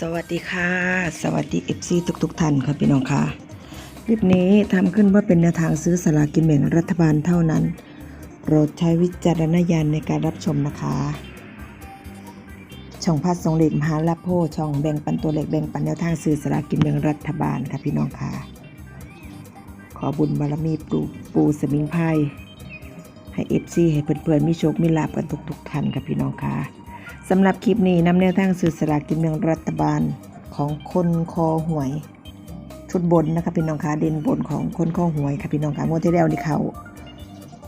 สวัสดีค่ะ สวัสดี FC ทุกทุกๆท่านค่ะพี่น้องค่ะคลิปนี้ทำขึ้นเพื่อเป็นแนวทางซื้อสลากินแบ่งรัฐบาลเท่านั้น โปรดใช้วิจารณญาณในการรับชมนะคะ ช่องพัดสงเหล็กมหาลาโพช่องแบ่งปันตัวเล็กแบ่งปันแนวทางซื้อสลากินแบ่งรัฐบาลค่ะพี่น้องค่ะ ขอบุญบารมีปูปูสมิงไพรให้ FC ให้เพื่อนๆมีโชคมีลาภกันทุกๆท่านค่ะพี่น้องค่ะ สำหรับคลิปนี้นำแนวทางสื่อสลากกินแบ่งรัฐบาลของคนคอหวย ชุดบนนะคะพี่น้องคะเด่นบนของคนคอหวยค่ะพี่น้องคะงวดที่แล้วนี่เขา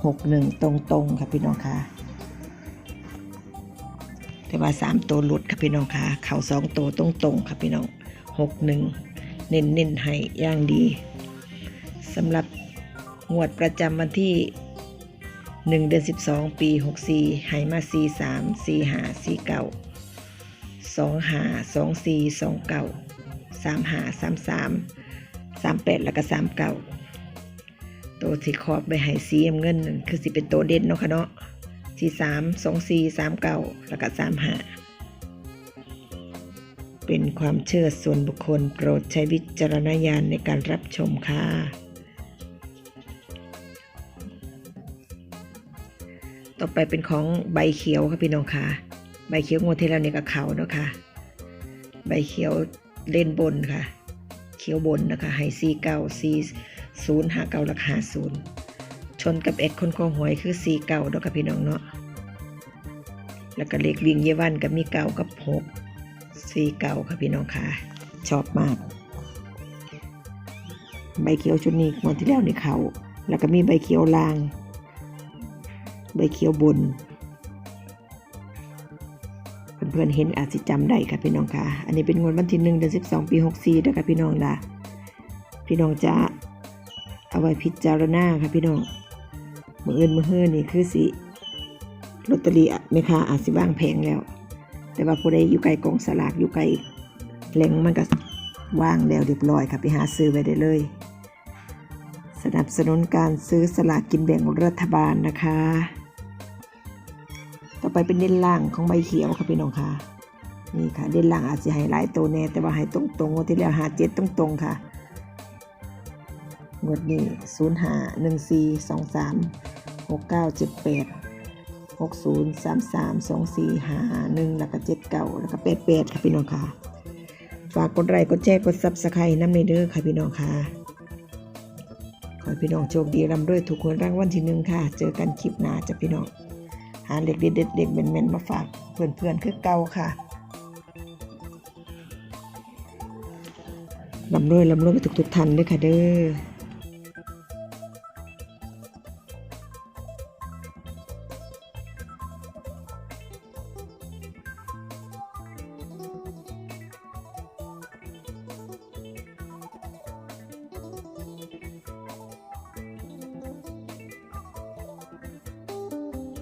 หกหนึ่งตรงๆค่ะพี่น้องคะแต่ว่าสามตัวหลุดค่ะพี่น้องคะเข่าสองตัวตรงๆค่ะพี่น้องหกหนึ่งเน้นเน้นๆให้อย่างดีสำหรับงวดประจำวันที่ หนึ่งเดือนสิบสองปีหกสีหายมาสี่สามสี่หาสี่เก้าสองหาสองสีสองเก้าสามหาสามสามสามแปดแล้วก็สามเก้าตัวที่ขอบไปหายสีเงินนั่นคือสิเป็นตัวเด่นเนาะค่ะเนาะสี่สามสองสีสามเก้าแล้วก็สามหาเป็นความเชื่อส่วนบุคคลโปรดใช้วิจารณญาณในการรับชมค่ะ ต่อไปเป็นของใบเขียวค่ะพี่น้องค่ะใบเขียวงวดที่แล้วเนี่ยกับเขาเนาะค่ะใบเขียวเล่นบนค่ะ เขียวบนนะคะไฮซีเก้าซีศูนย์ห้าเก้าราคาศูนย์ชนกับเอ็ดคนคอหวยคือซีเก้าเนาะค่ะพี่น้องเนาะแล้วก็เลขวิ่งเยวันกับมีเก้ากับหกซีเก้าค่ะพี่น้องค่ะชอบมาก ใบเขียวชุดนี้งวดที่แล้วนี่เขาแล้วก็มีใบเขียวลาง ใบเขียวบน เพื่อนๆเห็นอาจสิจำได้ค่ะพี่น้องค่ะ อันนี้เป็นงวดวันที่หนึ่งเดือนสิบสองปีหกสี่นะคะพี่น้องละพี่น้องจะเอาไว้พิจารณาค่ะพี่น้องมืออื่นมือเฮือนี่คือสิลอตเตอรี่อะแม่ค้าอาจสิว่างแพงแล้ว แต่ว่าผู้ใดอยู่ไกลกองสลากอยู่ไกลแหล่งมันก็ว่างแล้วเรียบร้อยค่ะไปหาซื้อไว้ได้เลย สนับสนุนการซื้อสลากกินแบ่งรัฐบาลนะคะ ไปเป็นเด่นล่างของใบเขียวค่ะพี่น้องค่ะ นี่ค่ะ เด่นล่างอาจจะให้หลายตัวแน่แต่ว่าให้ตรงๆงวดที่แล้วหาเจ็ดตรงๆค่ะงวดนี้ศูนย์ห้าหนึ่งสี่สองสามหกเก้าเจ็ดแปดหกศูนย์สามสามสองสี่ห้าหนึ่งแล้วก็เจ็ดเก้าแล้วก็แปดแปดค่ะพี่น้องค่ะฝากกดไลค์กดแชร์กดซับสไครต์น้ำในเด้อค่ะพี่น้องค่ะขอให้พี่น้องโชคดีร่ำรวยถูกหวยรางวัลที่หนึ่งค่ะ เจอกันคลิปหน้าจ้ะพี่น้อง หาเหล็กเด็ดเด็ดเด็กเมนมาฝากเพื่อนๆคือเก่าค่ะร่ำรวยลำรวยไปทุกๆทันด้วยค่ะเด้อ